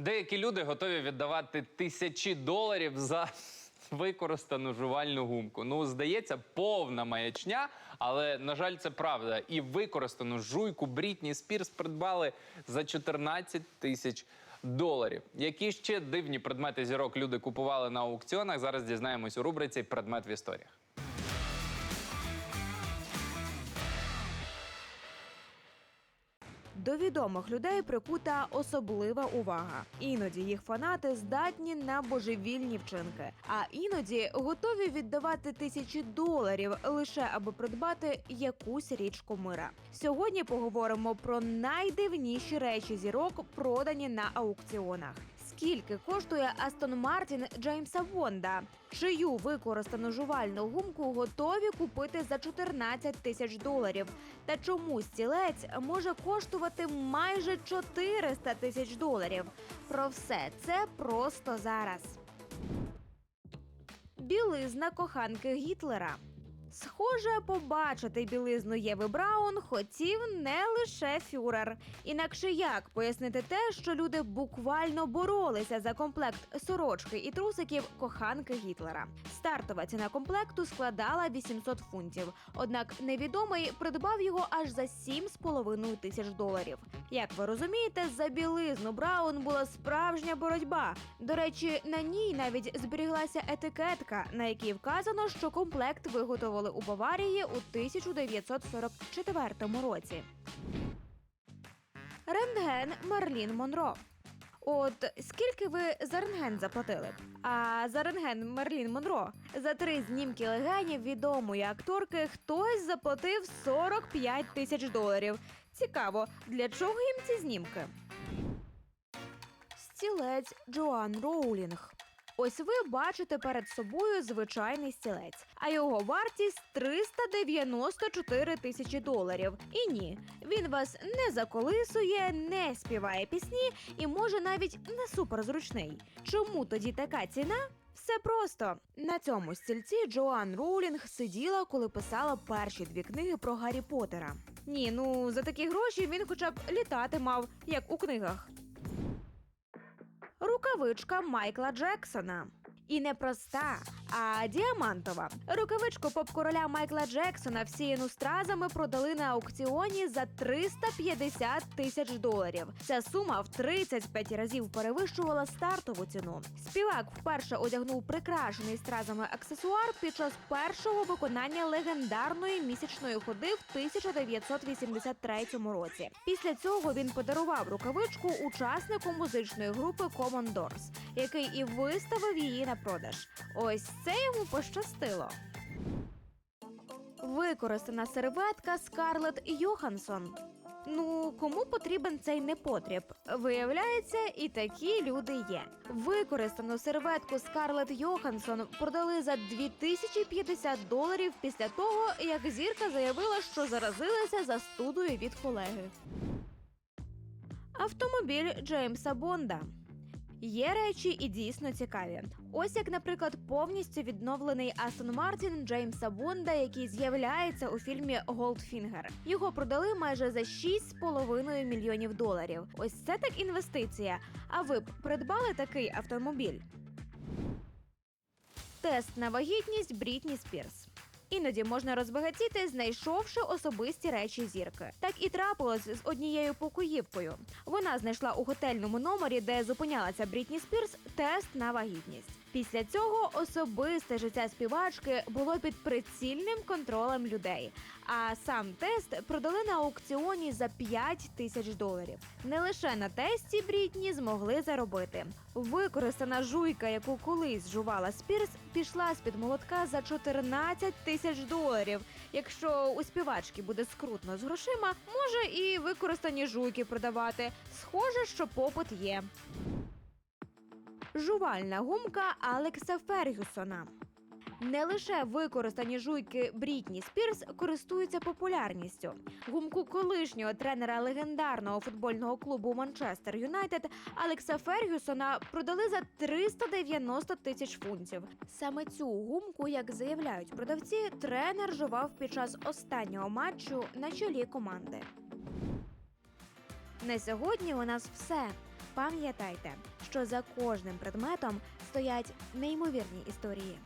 Деякі люди готові віддавати тисячі доларів за використану жувальну гумку. Ну, здається, повна маячня, але на жаль, це правда. І використану жуйку Брітні Спірс придбали за 14 тисяч доларів. Які ще дивні предмети зірок люди купували на аукціонах? Зараз дізнаємось у рубриці Предмет в історіях. До відомих людей прикута особлива увага. Іноді їх фанати здатні на божевільні вчинки, а іноді готові віддавати тисячі доларів лише аби придбати якусь річку мира. Сьогодні поговоримо про найдивніші речі зірок, продані на аукціонах. Скільки коштує Астон Мартін Джеймса Бонда? Чию використану жувальну гумку готові купити за 14 тисяч доларів? Та чому стілець може коштувати майже 400 тисяч доларів? Про все це просто зараз. Білизна коханки Гітлера. Схоже, побачити білизну Єви Браун хотів не лише фюрер. Інакше як пояснити те, що люди буквально боролися за комплект сорочки і трусиків коханки Гітлера. Стартова ціна комплекту складала 800 фунтів. Однак невідомий придбав його аж за 7,5 тисяч доларів. Як ви розумієте, за білизну Браун була справжня боротьба. До речі, на ній навіть зберіглася етикетка, на якій вказано, що комплект виготовили у Баварії у 1944 році. Рентген Марлін Монро. От скільки ви за рентген заплатили? А за рентген Мерлін Монро за три знімки легенів відомої акторки хтось заплатив 45 тисяч доларів. Цікаво, для чого їм ці знімки? Стілець Джоан Роулінг. Ось ви бачите перед собою звичайний стілець, а його вартість 394 тисячі доларів. І ні, він вас не заколисує, не співає пісні і може навіть не суперзручний. Чому тоді така ціна? Все просто на цьому стільці Джоан Роулінг сиділа, коли писала перші дві книги про Гаррі Поттера. Ні, ну за такі гроші він хоча б літати мав, як у книгах. Рукавичка Майкла Джексона. І не проста, а діамантова. Рукавичку поп-короля Майкла Джексона, всіяну стразами, продали на аукціоні за 350 тисяч доларів. Ця сума в 35 разів перевищувала стартову ціну. Співак вперше одягнув прикрашений стразами аксесуар під час першого виконання легендарної місячної ходи в 1983 році. Після цього він подарував рукавичку учаснику музичної групи Common Doors, який і виставив її на продаж. Ось це йому пощастило. Використана серветка Скарлетт Йоханссон. Ну, кому потрібен цей непотріб? Виявляється, і такі люди є. Використану серветку Скарлетт Йоханссон продали за 2050 доларів після того, як зірка заявила, що заразилася застудою від колеги. Автомобіль Джеймса Бонда. Є речі і дійсно цікаві. Ось як, наприклад, повністю відновлений Астон Мартін Джеймса Бонда, який з'являється у фільмі Голдфінгер. Його продали майже за 6,5 мільйонів доларів. Ось це так інвестиція. А ви б придбали такий автомобіль? Тест на вагітність Брітні Спірс. Іноді можна розбагатіти, знайшовши особисті речі зірки. Так і трапилось з однією покоївкою. Вона знайшла у готельному номері, де зупинялася Брітні Спірс, тест на вагітність. Після цього особисте життя співачки було під прицільним контролем людей. А сам тест продали на аукціоні за 5 тисяч доларів. Не лише на тесті Брітні змогли заробити. Використана жуйка, яку колись жувала Спірс, пішла з під молотка за 14 тисяч доларів. Якщо у співачки буде скрутно з грошима, може і використані жуйки продавати. Схоже, що попит є. Жувальна гумка Алекса Фергюсона. Не лише використані жуйки Брітні Спірс користуються популярністю. Гумку колишнього тренера легендарного футбольного клубу Манчестер Юнайтед Алекса Фергюсона продали за 390 тисяч фунтів. Саме цю гумку, як заявляють продавці, тренер жував під час останнього матчу на чолі команди. На сьогодні у нас все. Пам'ятайте, що за кожним предметом стоять неймовірні історії.